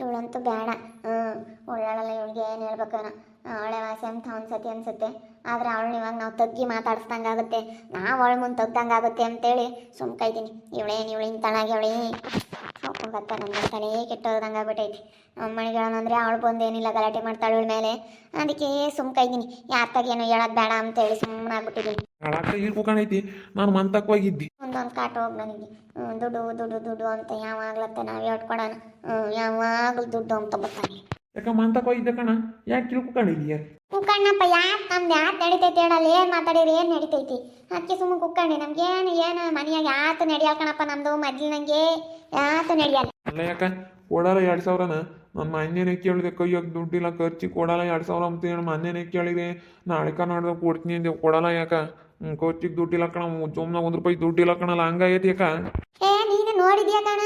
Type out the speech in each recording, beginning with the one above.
ಇವಳಂತೂ ಬೇಡ. ಒಳ್ಳಾಳಲ್ಲ ಇವಳಿಗೆ, ಏನು ಹೇಳ್ಬೇಕೇನೋ ಅವಳೆ ವಾಸಿ ಅಂತ ಅನ್ಸತಿ ಅನ್ಸುತ್ತೆ. ಆದರೆ ಅವಳನ್ನ ಇವಾಗ ನಾವು ತಗ್ಗಿ ಮಾತಾಡ್ಸ್ದಂಗೆ ಆಗುತ್ತೆ ನಾವು ಅವಳ ಮುಂದೆ ತಗ್ದಂಗೆ ಆಗುತ್ತೆ ಅಂತೇಳಿ ಸುಮ್ಕೈತೀನಿ ಇವಳೇನು ಇವಳು ಇಂತಳಾಗಿ ಅವಳಿ. ಗೊತ್ತ ನನ್ನ ತಲೆ ಕೆಟ್ಟೋದಂಗೆ ಆಗ್ಬಿಟ್ಟೈತಿ. ಅಮ್ಮನಿಗೆ ಹೇಳೋಣಂದ್ರೆ ಅವಳು ಬಂದು ಏನಿಲ್ಲ, ಗಲಾಟೆ ಮಾಡ್ತಾಳೆ ಇವಳ ಮೇಲೆ. ಅದಕ್ಕೆ ಸುಮ್ಕೈತೀನಿ ಯಾರ ತಗೇನು ಹೇಳೋದು ಬೇಡ ಅಂತೇಳಿ ಸುಮ್ಮನೆ ಆಗ್ಬಿಟ್ಟಿದ್ದೀನಿ ನಾನು ಮಂತಕ್ವಾಗಿದ್ದಿ ಕಾಟ ಹೋಗಿ ನನಗೆ. ದುಡ್ಡು ದುಡ್ಡು ದುಡ್ಡು ಅಂತ ಯಾವಾಗ್ಲತ್ತ ನಾವು ಹೇಳ್ಕೊಡೋಣ. ಯಾವಾಗಲ ದುಡ್ಡು ಅಂತ ಬರ್ತಾನೆ. ಯಾಕ ಮಂತಕ್ವಾಗಿದ್ದೆ ಕಣ ಯಾಕೆ ಕಿಳ್ಕೊಕೊಂಡಿದ್ದೀಯ ಕುಕ್ಕಣ್ಣಪ್ಪ ಯಾಕೆ ನಮ್ದು ಯಾಕೆ ನಡಿತೈತಿ ಹೇಳಲ್ಲ ಏನು ಮಾತಾಡಿರಿ ಏನು ನಡಿತೈತಿ? ಅದಕ್ಕೆ ಸುಮ್ಮನೆ ಕುಕ್ಕಣ್ಣೆ ನಮ್ಗೆ ಏನು ಮನೆಯಾಗ ಯಾತು ನಡೆಯಲ್ಲ ಕಣಪ್ಪ ನಮ್ದು ಮೊದ್ಲು ನಂಗೆ ಯಾತು ನಡೆಯಲ್ಲ. ಅಲ್ಲ ಯಾಕ ಕೊಡಲ್ಲ ಎರಡು ಸಾವಿರನ? ನಮ್ಮ ಮನೇನೆ ಕೇಳಿದೆ ಕೈಯಾಗ ದುಡ್ಡಿಲ್ಲ ಖರ್ಚಿ ಕೊಡಲ್ಲ ಎರಡು ಸಾವಿರ ಅಂತ ಹೇಳಿ ಮನೇನೆ ಕೇಳಿದೆ. ನಾಳೆಕ ನಾಡ್ದು ಕೊಡ್ತೀನಿ ಅಂದೆ ಕೊಡಲ್ಲ ಯಾಕ? ಖರ್ಚಿಗೆ ದುಡ್ಡಿಲ್ಲ ಕಣ ಜೋಮ್ನ ಒಂದು ರೂಪಾಯಿ ದುಡ್ಡಿಲ್ಲ ಕಣಲ್ಲ, ಹಂಗಾಗೈತಿ ಅಕ್ಕ? ಏ, ನೀನು ನೋಡಿದ್ಯಾ ಕಣ?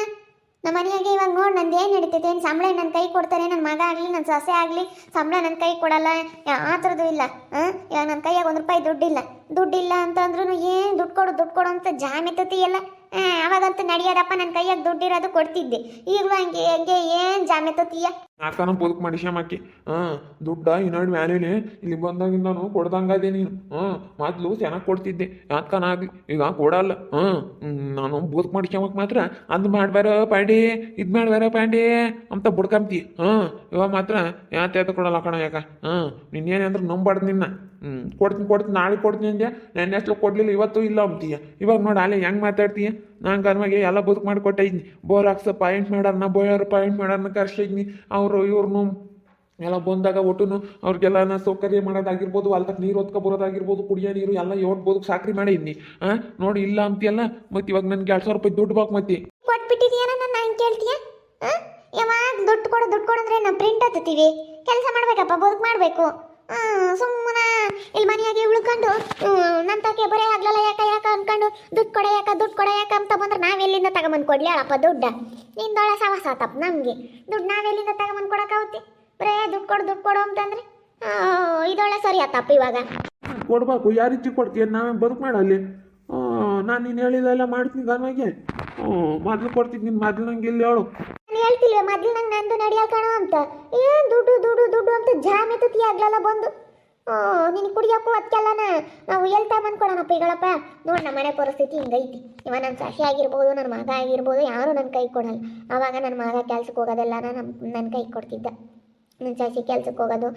ನಮ್ಮ ಮನೆಯಾಗೆ ಇವಾಗ ನೋಡಿ ನಂದು ಏನು ನಡೀತೈತೆ, ಏನು ಸಂಬಳ ನನ್ನ ಕೈ ಕೊಡ್ತಾರೆ ನನ್ನ ಮಗ ಆಗಲಿ ನನ್ನ ಸೊಸೆ ಆಗಲಿ, ಸಂಬಳ ನನ್ನ ಕೈ ಕೊಡಲ್ಲ ಆ ಥರದ್ದು ಇಲ್ಲ ಇವಾಗ ನನ್ನ ಕೈಯಾಗ ಒಂದು ರೂಪಾಯಿ ದುಡ್ಡಿಲ್ಲ. ದುಡ್ಡಿಲ್ಲ ಅಂತಂದ್ರೂ ಏನು ದುಡ್ಡು ಕೊಡು ದುಡ್ಡು ಕೊಡು ಅಂತ ಜಾಮೆತ್ತತಿಯಲ್ಲ ಅವಾಗಂತೂ ನಡೆಯೋದಪ್ಪ ನನ್ನ ಕೈಯಾಗ ದುಡ್ಡಿರೋದು ಕೊಡ್ತಿದ್ದೆ. ಈಗಲೂ ಹಂಗೆ ಹಂಗೆ ಏನು ಅಕ್ಕನ ಯಾಕನ ಬದುಕು ಮನುಷ್ಯಮಕ್ಕಿ ಹಾಂ, ದುಡ್ಡ ಇನ್ನೊಂದು ಮ್ಯಾಲೇನೆ ಇಲ್ಲಿ ಬಂದಾಗಿಂದನು ಕೊಡ್ದಂಗದೆ ನೀನು. ಹಾಂ, ಮೊದ್ಲು ಚೆನ್ನಾಗಿ ಕೊಡ್ತಿದ್ದೆ. ಯಾಕನಾಗ್ಲಿ ಈಗ ಕೊಡಲ್ಲ. ಹಾಂ ನಾನು ಬದುಕು ಮನುಷ್ಯಮಕ್ಕೆ ಮಾತ್ರ. ಅದು ಮಾಡ್ಬಾರ ಪಾಂಡಿ, ಇದು ಮಾಡ್ಬಾರ ಪಾಂಡಿ ಅಂತ ಬುಡ್ಕಂತಿ. ಹಾಂ, ಇವಾಗ ಮಾತ್ರ ಯಾತ ಕೊಡಲ್ಲ ಕಣ ಯಾಕ? ಹಾಂ, ನಿನ್ನೇನೆ ಅಂದ್ರೆ ನಂಬಾರ್ದು ನಿನ್ನ. ಹ್ಮ್, ಕೊಡ್ತೀನಿ ಕೊಡ್ತೀನಿ, ನಾಳೆ ಕೊಡ್ತೀನಿ ಅಂದ್ಯಾ? ನೆನ್ನೆ ಅಷ್ಟು ಕೊಡ್ಲಿಲ್ಲ, ಇವತ್ತು ಇಲ್ಲ ಅಂತೀಯ. ಇವಾಗ ನೋಡಿ, ಅಲ್ಲೇ ಹೆಂಗ್ ಮಾತಾಡ್ತೀಯ? ನಾನು ಕರ್ಮಾಗಿ ಎಲ್ಲ ಬದುಕು ಮಾಡಿಕೊಟ್ಟೆ ಇದ್ನಿ. ಬೋರ್ ಹಾಕ್ಸ ಪಾಯಿಂಟ್ ಮಾಡ್ಯಾರನ ಬೋಯರ್ ಪಾಯಿಂಟ್ ಮಾಡ್ಯಾರನ ಕರ್ಸಿದ್ನಿ ಅವರು ಇವ್ರನ್ನೂ ಎಲ್ಲ ಬಂದಾಗ ಒಟ್ಟು ಅವ್ರಿಗೆಲ್ಲ ಸೌಕರ್ಯ ಮಾಡೋದಾಗಿರ್ಬೋದು ಅಲ್ಲಿ ನೀರು ಹೊತ್ಕೊ ಬರೋದಾಗಿರ್ಬೋದು, ಕುಡಿಯೋ ನೀರು ಎಲ್ಲ ಯೋಟ್ ಬದುಕು ಸಾಕ್ರಿ ಮಾಡಿದ್ನಿ ಹಾಂ ನೋಡಿ ಇಲ್ಲ ಅಂತೀಯಲ್ಲ, ಮತ್ತೆ ಇವಾಗ ನನ್ಗೆ ಎರಡು ಸಾವಿರ ರೂಪಾಯಿ ದುಡ್ಡು ಬಾಕ್ ಮತ್ತೆ. ಕೊಟ್ಬಿಟ್ಟಿದೀಯನ ನನ್ನ? ಯಾವಾಗ ದುಡ್ಡು ಕೊಡು, ದುಡ್ಡು ಕೊಡಂದ್ರೆ ನಾವು ಪ್ರಿಂಟ್ ಹತ್ತೀವಿ ಕೆಲಸ ಮಾಡ್ಬೇಕಪ್ಪ, ಬದುಕು ಮಾಡಬೇಕು. ಸುಮ್ಮನೆ. ಇಲ್ಲಿ ಮನೆಯಾಗೆ ಉಳ್ಕೊಂಡು ನನ್ನ ತಕ್ಕೆ ಬರೇ ಆಗ್ಲಲ್ಲ ಯಾಕ ಯಾಕ ಅನ್ಕೊಂಡು ದುಡ್ಡು ಕೊಡ ಯಾಕ, ದುಡ್ಡು ಕೊಡ ಯಾಕ ಅಂತ ಬಂದ್ರೆ ನಾವೆಲ್ಲಿಂದ ತಗೊಂಬಂದು ಕೊಡ್ಲಿ ಅಳಪ್ಪ ದುಡ್ಡ? ನಿಂದೊಳ ಸವಾಸ ಆತಪ್ಪ ನಮಗೆ. ದುಡ್ಡು ನಾವೆಲ್ಲಿಂದ ತಗೊಂಬಂದು ಕೊಡೋಕ್ಕಾಗುತ್ತೆ ಬರೇ ದುಡ್ಡು ಕೊಡು ದುಡ್ಡು ಕೊಡು ಅಂತಂದ್ರೆ? ಇದೊಳ್ಳೆ ಸರಿ ಆತಪ್ಪ ಇವಾಗ? ಕೊಡ್ಬೇಕು ಯಾವ ರೀತಿ ಕೊಡ್ತೀಯ? ನಾವೇ ಬದುಕು ಮಾಡಲ್ಲಿ ನಾನು ನೀನು ಹೇಳಿದೆಲ್ಲ ಮಾಡ್ತೀನಿ ಗಾನಾಗೆ ಮೊದಲು ಕೊಡ್ತೀನಿ ನೀನು ಮೊದಲು ನಂಗೆ ಇಲ್ಲಿ ಹೇಳು. ಹೇಳ್ತಿಲ್ವೇ ಮೊದ್ಲು ನಂಗೆ ನಂದು ನಡೆಯಲ್ಲ ಕಣೋ ಅಂತ. ಏನ್ ದುಡ್ಡು ದುಡ್ಡು ದುಡ್ಡು ಅಂತ ಜಾಮೆತತಿ ಆಗ್ಲಲ್ಲ ಬಂದು. ನಿನ್ ಕುಡಿಯೋಕ್ಕೂ ಅದಕ್ಕೆಲ್ಲನ ನಾವು ಹೇಳ್ತಾ ಬಂದ್ಕೊಡೋಣಪ್ಪ ಕೊಡೋಣಪ್ಪ ಈಗಳಪ್ಪ ನೋಡಿ ನಮ್ಮ ಮನೆ ಪರಿಸ್ಥಿತಿ ಹಿಂಗೈತಿ. ಇವ ನನ್ನ ಸಸಿ ಆಗಿರ್ಬೋದು ನನ್ನ ಮಗ ಆಗಿರ್ಬೋದು, ಯಾರು ನನ್ನ ಕೈ ಕೊಡಲ್ಲ. ಆವಾಗ ನನ್ನ ಮಗ ಕೆಲ್ಸಕ್ಕೆ ಹೋಗೋದೆಲ್ಲ ನಮ್ಮ ನನ್ನ ಕೈ ಕೊಡ್ತಿದ್ದ. ಸಸಿ ಕೆಲ್ಸಕ್ಕೆ ಹೋಗೋದು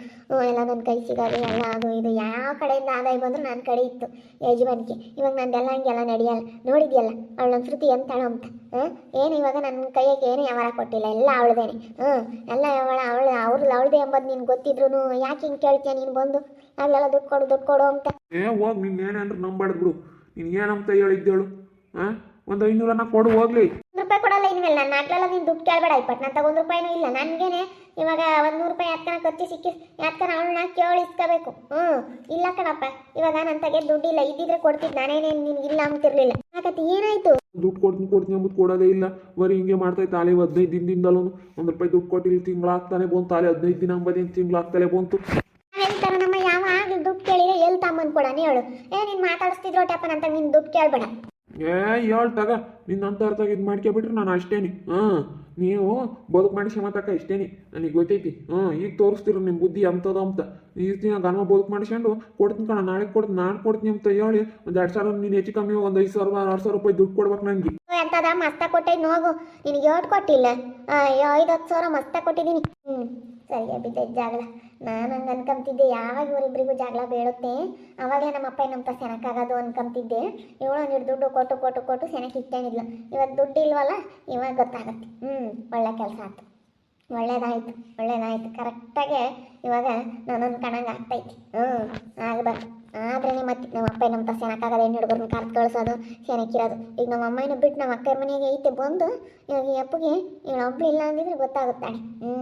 ಎಲ್ಲ ನನ್ನ ಕೈ ಸಿಗೋದು, ಎಲ್ಲ ಅದು ಇದು. ಯಾವ ಕಡೆಯಿಂದ ಆದಾಯ ಬಂದರೂ ನನ್ನ ಕಡೆ ಇತ್ತು ಯಜಮಾನಿಕೆ ಇವಾಗ ನಂದೆಲ್ಲ ಹಂಗೆಲ್ಲ ನಡೆಯಲ್ಲ. ನೋಡಿದ್ಯಲ್ಲ, ಅವಳು ನನ್ನ ಶ್ರುತಿ ಎಂತಾಳ ಅಂತ. ಹಾಂ ಏನು ಇವಾಗ ನನ್ನ ಕೈಯಾಗೆ ಏನು ವ್ಯವಹಾರ ಕೊಟ್ಟಿಲ್ಲ, ಎಲ್ಲ ಅವಳದೇನೆ. ಹ್ಞೂ ಎಲ್ಲ ಅವಳ, ಅವಳು ಅವ್ರದ್ದು ಅವಳದೇ ಎಂಬುದು ನೀನು ಗೊತ್ತಿದ್ರು ಯಾಕೆ ಹಿಂಗೆ ಕೇಳ್ತೀಯ ನೀನು ಬಂದು? ಅಲ್ಲೆಲ್ಲ ದುಡ್ಡು ಕೊಡು ದುಡ್ಡು ಕೊಡು ಅಂತ. ಏ, ಹೋಗಿ ನೀನು ಏನಂದ್ರೆ ನಂಬಾಡ್ದು ಬಿಡು. ನೀನು ಹೇಳಿದ್ದೇಳು ಹಾಂ ಒಂದು ಐನೂರನ್ನ ಕೊಡು ಹೋಗ್ಲಿ. ಒಂದು ರೂಪಾಯಿ ಕೊಡಲ್ಲ ಇನ್ಮೇಲೆ ನಾನು. ಆಗ್ಲೆಲ್ಲ ನೀನು ದುಡ್ಡು ಕೇಳಬೇಡ ಇಪ್ಪತ್ತು. ನಾನು ತಗೊಂಡು ರೂಪಾಯಿನೂ ಇಲ್ಲ. ನನಗೇನೆ ಇವಾಗ ಒಂದು ನೂರು ರೂಪಾಯಿ ಯಾತ್ಕನ ಖರ್ಚು ಸಿಕ್ಕಿ ಯಾತ್ಕನ ಅವಳನ್ನ ಕೇಳಿ ಇಸ್ಕೋಬೇಕು. ಹ್ಞೂ ಇಲ್ಲ ಕಣಪ್ಪ. ಇವಾಗ ನನ್ನ ತಗೆ ದುಡ್ಡಿಲ್ಲ ಇದ್ದಿದ್ರೆ ಕೊಡ್ತಿದ್ದು ನಾನೇನೇ ನಿನ್ಗೆ ಇಲ್ಲ ಅಂತಿರ್ಲಿಲ್ಲ ಯಾಕತ್ತೆ ಏನಾಯ್ತು? ದುಡ್ಡು ಕೊಡ್ತೀನಿ ಕೊಡ್ತೀನಿ ಅಂಬುದು ಕೊಡೋದೇ ಇಲ್ಲ. ಬರೀ ಹಿಂಗೆ ಮಾಡ್ತಾ ಇತ್ತು ಅಲೆ ಹದಿನೈದು ದಿನದಿಂದಲೂ. ಒಂದು ರೂಪಾಯಿ ದುಡ್ಡು ಕೊಟ್ಟಿಲ್ಲ ತಿಂಗಳು ಆಗ್ತಾನೆ ಬಂತು. ತಾಲೆ ಹದಿನೈದು ದಿನ ಅಂಬದಿನ ತಿಂಗಳು ಆಗ್ತಾನೆ ಬಂತು. ಹೇಳ್ತಾರ ನಮ್ಮ ಯಾವಾಗ ದುಡ್ಡು ಕೇಳಿದ್ರೆ ಎಲ್ಲಿ ತಮ್ಮನ್ ಕೊಡಾನೆ ಹೇಳು. ಏ ನೀನು ಮಾತಾಡಿಸ್ತಿದ್ರು ಟಪ್ಪ ಅಂತ ನಿನ್ ದುಡ್ಡು ಕೇಳಬೇಡ. ಏ ಹೇಳ್ ತಗ ನಿನ್ನ ಅಂತರ್ದಾಗ ಇದು ಮಾಡ್ಕೊಬಿಟ್ರೆ ನಾನು ಅಷ್ಟೇನಿ. ಹಾಂ, ನೀವು ಬದುಕು ಮಾಡಿ ಕ್ಷಮತಕ್ಕ ಇಷ್ಟೇನಿ, ನನಗೆ ಗೊತ್ತೈತಿ. ಹಾಂ, ಈಗ ತೋರಿಸ್ತೀರ ನಿಮ್ಮ ಬುದ್ಧಿ ಅಂತದ ಅಂತ. ಈ ದಿನ ಗನ್ಮ ಬದುಕು ಮಾಡಿಸ್ಕೊಂಡು ಕೊಡ್ತೀನಿ ಕಣ, ನಾಳೆ ಕೊಡ್ತೀನಿ, ನಾನು ಕೊಡ್ತೀನಿ ಅಂತ ಹೇಳಿ ಒಂದು ಎರಡು ಸಾವಿರ, ನೀನು ಹೆಚ್ಚು ಕಮ್ಮಿ ಒಂದು ಐದು ಸಾವಿರ, ಆರು ಸಾವಿರ ರೂಪಾಯಿ ದುಡ್ಡು ಕೊಡ್ಬೇಕು ನನಗೆ ಅಂತದ ಮಸ್ತ ಕೊಟ್ಟೆ ನೋಗು ನಿನಗೆ ಏಟ್ ಕೊಟ್ಟಿಲ್ಲ ಐದು ಹತ್ತು ಸಾವಿರ ಮಸ್ತ ಕೊಟ್ಟಿದ್ದೀನಿ ಹ್ಞೂ ಬಿದ್ದೈತೆ ಜಾಗಲ ನಾನು ಹಂಗೆ ಅನ್ಕೊಂತಿದ್ದೆ ಯಾವಾಗ ಇವರಿಬ್ಬರಿಗೂ ಜಾಗಳ ಬೀಳುತ್ತೆ? ಅವಾಗಲೇ ನಮ್ಮ ಅಪ್ಪ ನಮ್ಮ ತ ಸೆನಕ್ಕಾಗೋದು ಅನ್ಕೊಂತಿದ್ದೆ ಇವಳು ನೀರು ದುಡ್ಡು ಕೊಟ್ಟು ಕೊಟ್ಟು ಕೊಟ್ಟು ಸೆನಕ್ಕೆ ಇಟ್ಟೇನಿಲ್ಲ ಇವಾಗ ದುಡ್ಡು ಇಲ್ವಲ್ಲ? ಇವಾಗ ಗೊತ್ತಾಗುತ್ತೆ. ಹ್ಞೂ ಒಳ್ಳೆ ಕೆಲಸ ಆಯ್ತು. ಒಳ್ಳೇದಾಯ್ತು ಒಳ್ಳೇದಾಯ್ತು. ಕರೆಕ್ಟಾಗೆ ಇವಾಗ ನಾನು ಅನ್ಕೊಂಡಂಗೆ ಆಗ್ತೈತಿ. ಹ್ಞೂ ಆಗ್ಬಾರ್ದು. ಆದ್ರೆ ಮತ್ತೆ ನಮ್ಮ ಅಪ್ಪ ನಮ್ಮ ತ ಸೆನಕ್ಕಾಗದ ಹೆಣ್ಣು ಹುಡುಗರನ್ನ ಕರ್ದು ಕಳಿಸೋದು ಸೆನಕ್ಕಿರೋದು ಈಗ ನಮ್ಮ ಅಮ್ಮನ ಬಿಟ್ಟು ನಮ್ಮ ಅಕ್ಕರ ಮನೆಗೆ ಐತೆ ಬಂದು, ಇವಾಗ ಈ ಅಪ್ಪಗೆ, ಇವಳು ಒಬ್ಳು ಇಲ್ಲ ಅಂದಿದ್ರೆ ಗೊತ್ತಾಗುತ್ತಾಳೆ. ಹ್ಞೂ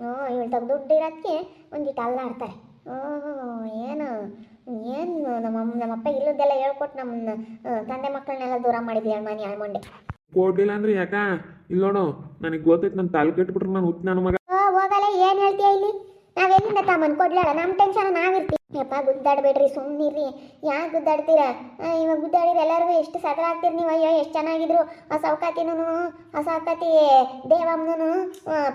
ಹ್ಞೂ ಇವಳು ತಗ ದುಡ್ಡು ಇರೋದಕ್ಕೆ ಒಂದಿಟ್ಟು ಅಲ್ಲಾಡ್ತಾರೆ ಹ್ಞೂ ಏನು? ಏನು ನಮ್ಮ ಅಮ್ಮ ನಮ್ಮ ಅಪ್ಪ ಇಲ್ಲದೆಲ್ಲ ಹೇಳ್ಕೊಟ್ಟು ನಮ್ಮ ತಂದೆ ಮಕ್ಕಳನ್ನೆಲ್ಲ ದೂರ ಮಾಡಿದ್ವಿ ಮನೆ ಅಳ್ಮಂಡೆ? ಕೊಡ್ಲಿಲ್ಲ ಅಂದ್ರೆ ಯಾಕ? ಇಲ್ಲ ನೋಡು ನನಗೆ ಗೊತ್ತೈತೆ ನನ್ನ ತಾಲ್ ಕೆಟ್ಬಿಟ್ರೆ ನಾನು ಹುಟ್ಟು ನನ್ನ ಮಗ. ಹೋಗಲ್ಲ ಏನು ಹೇಳ್ತೀಯ ಇಲ್ಲಿ? ನಾವೆಲ್ಲಿಂದ ತಮ್ಮನ್? ಕೊಡ್ಲಾಳ ನಮ್ಮ ಟೆನ್ಷನ್ ನಾವಿರ್ತೀವಿ ಯಪ್ಪ ಗುದ್ದಾಡಬೇಡ್ರಿ ಸುಮ್ಮನಿರ್ರಿ ಯಾಕೆ ಗುದ್ದಾಡ್ತೀರಾ? ಇವಾಗ ಗುದ್ದಾಡಿದ್ರೆ ಎಲ್ಲರಿಗೂ ಎಷ್ಟು ಸದರ ಆಗ್ತೀರಿ ನೀವು? ಅಯ್ಯೋ, ಎಷ್ಟು ಚೆನ್ನಾಗಿದ್ರು. ಆ ಸೌಕಾತಿನೂ ಆ ಸೌಕಾತಿ ದೇವಮ್ಮನೂ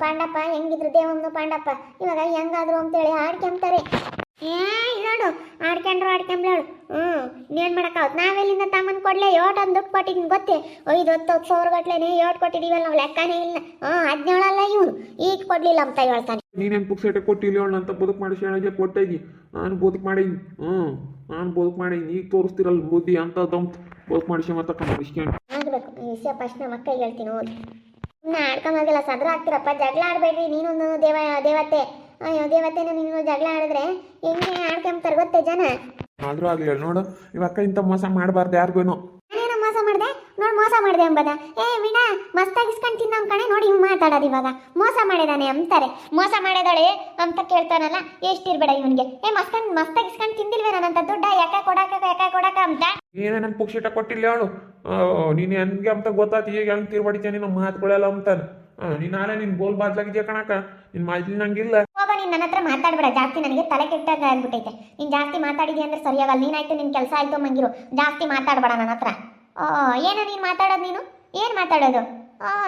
ಪಾಂಡಪ್ಪ ಹೆಂಗಿದ್ರು ದೇವಮ್ಮನು ಪಾಂಡಪ್ಪ. ಇವಾಗ ಹೆಂಗಾದ್ರು ಅಂತೇಳಿ ಆಡ್ಕೊಂತಾರೆ ಏ ನೋಡು, ಆಡ್ಕೊಂಡ್ರು ಆಡ್ಕೊಂಬ್ಳಾಳು ಹ್ಞೂ ಇನ್ನೇನು ಮಾಡೋಕ್ಕಾಗುತ್ತೆ ನಾವೆಲ್ಲಿಂದ ತಮ್ಮನ್ನು ಕೊಡ್ಲೆ? ಯೋಟ್ ಒಂದು ದುಡ್ಡು ಕೊಟ್ಟಿದ್ದೀನಿ ಗೊತ್ತೇ? ಐದು ಹತ್ತು ಹತ್ತು ಸಾವಿರ ಗಟ್ಲೆನೇ ಯೋಟ್ ಕೊಟ್ಟಿದ್ದೀವಲ್ಲ ನಾವು ಲೆಕ್ಕನೇ ಇಲ್ಲ ಹ್ಞೂ ಹದಿನೇಳಲ್ಲ ಇವನು. ಈಗ ಕೊಡಲಿಲ್ಲ ಅಂತ ಹೇಳ್ತಾನೆ. ನೀನೇನು ಪುಕ್ಸೇಟೆ ಕೊಟ್ಟಿಲ್ಲ ಅಂತ ಬದುಕು ಮಾಡಿಸಿ ಕೊಟ್ಟಾಗಿ. ನಾನು ಬದುಕು ಮಾಡೀನಿ. ಹ್ಞೂ ನಾನು ಬದುಕು ಮಾಡೀನಿ. ಈಗ ತೋರಿಸ್ತಿರಲ್ಲ ಬುದ್ಧಿ ಅಂತ ದಮ್ ಬದುಕು ಮಾಡಿಸಿ ಮತ್ತೆ ಮಾಡಿಸ್ಕೊಂಡು ಆಗಬೇಕು. ಈ ವಿಷಯ ಫಸ್ಟ್ ನಮ್ಮ ಅಕ್ಕ ಹೇಳ್ತೀನಿ ಹೋಗಿ ಸುಮ್ಮನೆ ಆಡ್ಕೊಂಬಾಗೆಲ್ಲ ಸದ್ರ ಆಗ್ತಿರಪ್ಪ. ಜಗಳ ಆಡಬೇಡ್ರಿ ನೀನೊಂದು ದೇವ ದೇವತೆ. ಅಯ್ಯೋ ದೇವತೆನ ನೀನು ಜಗಳ ಆಡಿದ್ರೆ ಹೆಂಗೆ ಆಡ್ಕೊಂತಾರೆ ಗೊತ್ತೇ ಜನ? ಆದರೂ ಆಗ್ಲಿ ನೋಡು ಇವಕ್ಕ ಇಂಥ ಮೋಸ ಮಾಡಬಾರ್ದು ಯಾರಿಗೂನು ನಾನೇನೋ ಮೋಸ ಮಾಡಿದೆ ನೋಡಿ ಮೋಸ ಮಾಡಿದೆ ಎಂಬದ ಏ ವಿಣ ಮಸ್ತಾಗಿಸ್ಕೊಂಡು ತಿನ್ನ ಕಣೆ ನೋಡಿ ಹಿಂಗೆ ಮಾತಾಡೋದು ಇವಾಗ. ಮೋಸ ಮಾಡಿದಾನೆ ಅಂತಾರೆ. ಮೋಸ ಮಾಡಿದಾಳೆ ಅಂತ ಕೇಳ್ತಾನಲ್ಲ ಎಷ್ಟಿರ್ಬೇಡ ಇವನಿಗೆ. ಏ ಮಸ್ತಾಗಿ ಇಸ್ಕೊಂಡು ತಿಂದಿಲ್ವೇ ನನ್ನಂತ ದುಡ್ಡ? ಯಾಕ ಕೊಡಾಕ ಯಾಕ ಕೊಡಾಕ ಅಂತ? ಏನೇ ನನ್ನ ಪುಕ್ಷಿಟ ಕೊಟ್ಟಿಲ್ಲ ಅವಳು. ನೀನು ಹೆಂಗೆ ಅಂತ ಗೊತ್ತಾತು ಈಗ ಹೆಂಗೆ ತಿರ್ಬಡಿತೀಯ ನಿನ್ನ ಮಾತುಗಳೆಲ್ಲ ಅಂತಾನೆ. ನೀನು ನಾಳೆ ನಿನ್ನ ಬೋಲ್ ಬಾದ್ಲಾಗಿದ್ಯಾ ಕಣಕ ನಿನ್ ಮಾಜಿ ನಂಗಿಲ್ಲ. ಹೋಗ ನೀನ್ ನನ್ನ ಹತ್ರ ಮಾತಾಡ್ಬೇಡ. ಜಾಸ್ತಿ ನನಗೆ ತಲೆ ಕೆಟ್ಟಾಗ ಆಗ್ಬಿಟ್ಟೈತೆ ನೀನ್ ಜಾಸ್ತಿ ಮಾತಾಡಿದ್ಯಾ ಅಂದ್ರೆ ಸರಿಯಾಗಲ್ಲ. ನೀನಾಯ್ತು ನಿನ್ ಕೆಲಸ ಆಯ್ತು ಮಂಗಿರು ಜಾಸ್ತಿ ಮಾತಾಡ್ಬೇಡ ನನ್ನ ಹತ್ರ. ಏನೋ ನೀನು ಮಾತಾಡೋದು ನೀನು? ಏನು ಮಾತಾಡೋದು?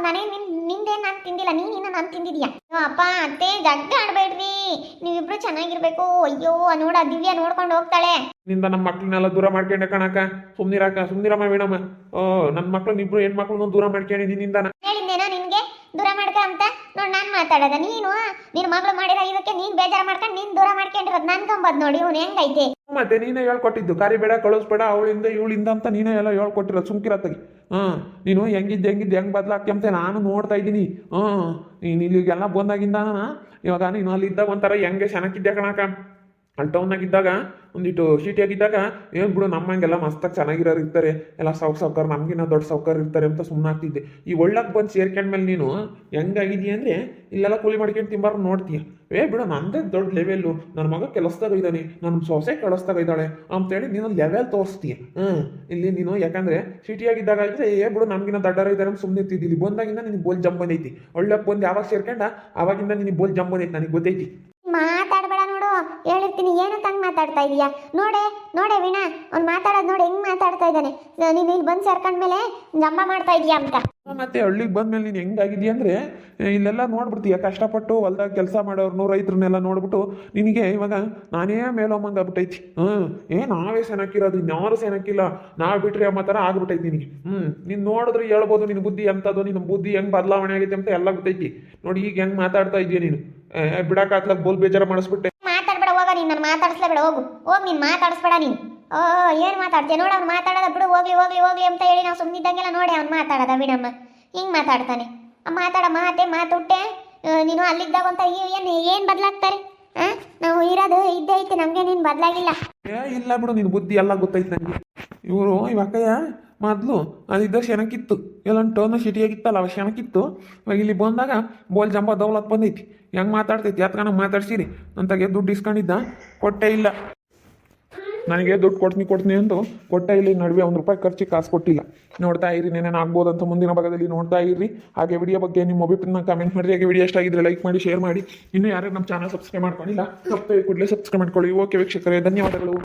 ನಾನೇನು ನಾನೇ ನಿಂದೇನು ನಾನು ತಿಂದಿಲ್ಲ, ನೀನ್ ಇನ್ನ ನಾನು ತಿಂದಿದ್ಯಾ? ಅಪ್ಪ, ಅತ್ತೆ ಜಗ್ಗ ಆಡಬೇಡ್ರಿ. ನೀವಿಬ್ರು ಚೆನ್ನಾಗಿರ್ಬೇಕು. ಅಯ್ಯೋ, ನೋಡ, ದಿವ್ಯ ನೋಡ್ಕೊಂಡು ಹೋಗ್ತಾಳೆ. ನಿಂದ ನಮ್ಮ ಮಕ್ಳನ್ನೆಲ್ಲ ದೂರ ಮಾಡ್ಕೊಂಡೆ ಕಣಕ ಸುಮ್ನಿರಾಕ ಸುಮ್ನಿರಮ್ಮ ವೀಣಮ್ಮ. ಓ ನನ್ನ ಮಕ್ಳು ಇಬ್ರು ಹೆಣ್ಮಕ್ಳನ್ನು ದೂರ ಮಾಡ್ಕೊಂಡಿದ್ದೀನಿ ನಿಂದನ. ಹೇಳಿದ್ದೇನೋ ನಿನ್ಗೆ? ದೂರ ಮಾಡ್ಕ ಅಂತ? ನೋಡ್ ನಾನ್ ಮಾತಾಡೋದ. ನೀನು ನಿನ್ ಮಗಳು ಮಾಡಿರೋ ಇದಕ್ಕೆ ನೀನ್ ಬೇಜಾರ ಮಾಡ್ಕೊಂಡು ನೀನ್ ದೂರ ಮಾಡ್ಕೊಂಡಿರೋದು ನನ್ಕೊಂಬದ್ ನೋಡಿ. ಇವ್ನು ಹೆಂಗೈತೆ? ಮತ್ತೆ ನೀನೇ ಹೇಳ್ಕೊಟ್ಟಿದ್ದು. ಕರಿಬೇಡ ಕಳಿಸ್ಬೇಡ ಅವಳಿಂದ ಇವಳಿಂದ ಅಂತ ನೀನೇ ಎಲ್ಲ ಹೇಳ್ಕೊಟ್ಟಿರೋ ಸುಮ್ಕಿರತ್ತಾಗಿ ಹಾಂ ನೀನು ಹೆಂಗಿದ್ದು ಹೆಂಗಿದ್ದು ಹೆಂಗೆ ಅಂತ ನಾನು ನೋಡ್ತಾ ಇದ್ದೀನಿ. ಹಾಂ ನೀನ್ ಇಲ್ಲಿಗೆಲ್ಲ ಬಂದಾಗಿಂದ ಇವಾಗ ನೀನು ಅಲ್ಲಿದ್ದಾಗ ಒಂಥರ ಹೆಂಗೆ ಚೆನ್ನಾಗಿದ್ದೆ ಕಣಕ ಅಲ್ಲಿ ಟೌನ್ನಾಗಿದ್ದಾಗ ಒಂದಿಟ್ಟು ಸಿಟಿಯಾಗಿದ್ದಾಗ ಏನು ಬಿಡು, ನಮ್ಮಂಗೆಲ್ಲ ಮಸ್ತಾಗಿ ಚೆನ್ನಾಗಿರೋರು ಇರ್ತಾರೆ. ಎಲ್ಲ ಸೌಕ್ ಸೌಕರ್ ನಮಗಿನ್ನ ದೊಡ್ಡ ಸೌಕರ್ ಇರ್ತಾರೆ ಅಂತ ಸುಮ್ಮನಾಗ್ತಿದ್ದೆ ಈ ಒಳ್ಳಕ್ಕೆ ಬಂದು ಸೇರ್ಕೊಂಡ್ಮೇಲೆ ನೀನು ಹೆಂಗಾಗಿದೀಯ ಅಂದರೆ, ಇಲ್ಲೆಲ್ಲ ಕೂಲಿ ಮಾಡ್ಕೊಂಡು ತಿಂಬಾರು ನೋಡ್ತೀಯ. ಏ ಬಿಡು, ನಂದೇ ದೊಡ್ಡ ಲೆವೆಲ್ಲು ನನ್ನ ಮಗ ಕೆಲಸದಾಗ ಇದ್ದಾನೆ ನನ್ನ ಸೊಸೆ ಕೆಲಸದಾಗ ಇದ್ದಾಳೆ ಅಂತೇಳಿ ನೀನು ಲೆವೆಲ್ ತೋರಿಸ್ತೀಯ. ಹ್ಞೂ ಇಲ್ಲಿ ನೀನು ಯಾಕಂದರೆ ಸಿಟಿಯಾಗಿದ್ದಾಗ ಇದ್ರೆ ಏ ಬಿಡು, ನಮಗಿನ್ನ ದೊಡ್ಡರ ಇದ್ದಾರೆ ಅಂತ ಸುಮ್ಮನೆ ಇರ್ತಿದ್ದಿ. ಇಲ್ಲಿ ಬಂದಾಗಿಂದ ನಿನಗೆ ಬೋಲ್ ಜಂಪ್ ಬಂದೈತಿ ಒಳ್ಳಕ್ಕೆ ಬಂದು ಯಾವಾಗ ಸೇರ್ಕೊಂಡ ಆವಾಗಿಂದ ನಿನಗೆ ಬೋಲ್ ಜಂಪ್ ಬಂದೈತಿ ನನಗೆ ಗೊತ್ತೈತಿ. ಹೇಳಿರ್ತೀನಿ ಏನಂತ ಹಂಗೆ ಮಾತಾಡ್ತಾ ಇದೀಯಾ? ನೋಡೆ ನೋಡೆ ವೀಣಾ, ಅವ್ನು ಮಾತಾಡೋದು ನೋಡಿ ಹೆಂಗೆ ಮಾತಾಡ್ತಾ ಇದ್ದಾನೆ. ನೀನು ಇಲ್ಲಿ ಬಂದು ಸೇರ್ಕೊಂಡ್ಮೇಲೆ ಜಂಬ ಮಾಡ್ತಾ ಇದೀಯಾ ಅಂತ. ಮತ್ತೆ ಹಳ್ಳಿಗೆ ಬಂದ್ಮೇಲೆ ನೀನು ಹೆಂಗಾಗಿದ್ಯಾ ಅಂದರೆ ಇಲ್ಲೆಲ್ಲ ನೋಡ್ಬಿಡ್ತೀಯ, ಕಷ್ಟಪಟ್ಟು ಹೊಲ್ದಾಗ ಕೆಲಸ ಮಾಡೋರ್ನು ರೈತರನ್ನೆಲ್ಲ ನೋಡ್ಬಿಟ್ಟು ನಿನಗೆ ಇವಾಗ ನಾನೇ ಮೇಲೋಮಂಗ ಆಗ್ಬಿಟ್ಟೈತಿ. ಹ್ಞೂ ಏ, ನಾವೇ ಸೆನಕ್ಕಿರೋದು ಇನ್ಯಾರು ಸೆನಕ್ಕಿಲ್ಲ ನಾವು ಬಿಟ್ರೆ ಅಮ್ಮ ಥರ ಆಗ್ಬಿಟ್ಟೈತಿ ನಿನಗೆ. ಹ್ಞೂ ನೀನು ನೋಡಿದ್ರೆ ಹೇಳ್ಬೋದು ನಿನ್ನ ಬುದ್ಧಿ ಎಂಥದ್ದು ನಿನ್ನ ಬುದ್ಧಿ ಹೆಂಗೆ ಬದಲಾವಣೆ ಆಗೈತೆ ಅಂತ ಎಲ್ಲ ಗೊತ್ತೈತಿ. ನೋಡಿ ಈಗ ಹೆಂಗೆ ಮಾತಾಡ್ತಾ ಇದೀಯ ನೀನು. ಬಿಡಕ್ಕಾತ್ಲಾಗ ಬೋಲ್ ಬೇಜಾರ ಮಾಡಿಸ್ಬಿಟ್ಟೆ. ನೀನು ನಾನು ಮಾತಾಡಿಸ್ಲೇಬೇಡ ಹೋಗು. ಹೋಗಿ ನೀನು ಮಾತಾಡಿಸ್ಬೇಡ ನೀನು. ಓ, ಏನು ಮಾತಾಡ್ತೀಯ? ನೋಡು ಅವ್ನು ಮಾತಾಡೋದ ಬಿಡು, ಹೋಗ್ಲಿ ಹೋಗ್ಲಿ ಹೋಗ್ಲಿ ಅಂತ ಹೇಳಿ ನಾವು ಸುಮ್ಮನಿದ್ದಂಗೆಲ್ಲ ನೋಡಿ ಅವ್ನು ಮಾತಾಡೋದ ಬಿಡಮ್ಮ ಹಿಂಗೆ ಮಾತಾಡ್ತಾನೆ. ಮಾತಾಡ, ಮಾತೆ, ಮಾತುಟ್ಟೆ. ನೀನು ಅಲ್ಲಿದ್ದಾಗ ಅಂತ ಏನು ಏನು ಬದಲಾಗ್ತಾರೆ? ಹಾಂ ನಾವು ಇರೋದು ಇದ್ದೇ ಐತೆ, ನಮಗೆ ನೀನು ಬದಲಾಗಿಲ್ಲ. ಏ, ಇಲ್ಲ ಬಿಡು ನಿನ್ನ ಬುದ್ಧಿ ಎಲ್ಲ ಗೊತ್ತೈತೆ ನನಗೆ ಇವರು ಇವಕ್ಕಯ್ಯ ಮೊದಲು ಅದಿದ್ದ ಶೆನಕಿತ್ತು ಎಲ್ಲೊಂದು ಟೋನ ಸಿಟಿಯಾಗಿತ್ತಲ್ಲ ಅವ ಶೆನಕಿತ್ತು ಇವಾಗ ಇಲ್ಲಿ ಬಂದಾಗ ಬೋಲ್ ಜಂಬ ದೌಲತ್ ಬಂದೈತಿ. ಹೆಂಗೆ ಮಾತಾಡ್ತೈತಿ ಯಾತ್ಕನ ಮಾತಾಡ್ಸಿರಿ ನಂತಾಗೆ ದುಡ್ಡು ಇಸ್ಕೊಂಡಿದ್ದ? ಕೊಟ್ಟೇ ಇಲ್ಲ. ನನಗೆ ದುಡ್ಡು ಕೊಡ್ತೀನಿ ಕೊಡ್ತೀನಿ ಅಂತ ಕೊಟ್ಟೆ ಇಲ್ಲ. ನಡುವೆ ಒಂದು ರೂಪಾಯಿ ಖರ್ಚಿಗೆ ಕಾಸು ಕೊಟ್ಟಿಲ್ಲ. ನೋಡ್ತಾ ಇರಿ ಏನೇನು ಆಗ್ಬೋದು ಅಂತ ಮುಂದಿನ ಭಾಗದಲ್ಲಿ ನೋಡ್ತಾ ಇರಿ. ಹಾಗೆ ವಿಡಿಯೋ ಬಗ್ಗೆ ನಿಮ್ಮ ಅಭಿಪ್ರಾಯನ ಕಮೆಂಟ್ ಮಾಡಿ ಹಾಗೆ ವಿಡಿಯೋ ಎಷ್ಟಾಗಿದ್ರೆ ಲೈಕ್ ಮಾಡಿ ಶೇರ್ ಮಾಡಿ. ಇನ್ನೂ ಯಾರು ನಮ್ಮ ಚಾನಲ್ ಸಬ್ಸ್ಕ್ರೈಬ್ ಮಾಡ್ಕೊಂಡಿಲ್ಲ ತಪ್ಪೇ ಕೂಡಲೇ ಸಬ್ಸ್ಕ್ರೈಬ್ ಮಾಡ್ಕೊಳ್ಳಿ. ಓಕೆ ವೀಕ್ಷಕರೇ, ಧನ್ಯವಾದಗಳು.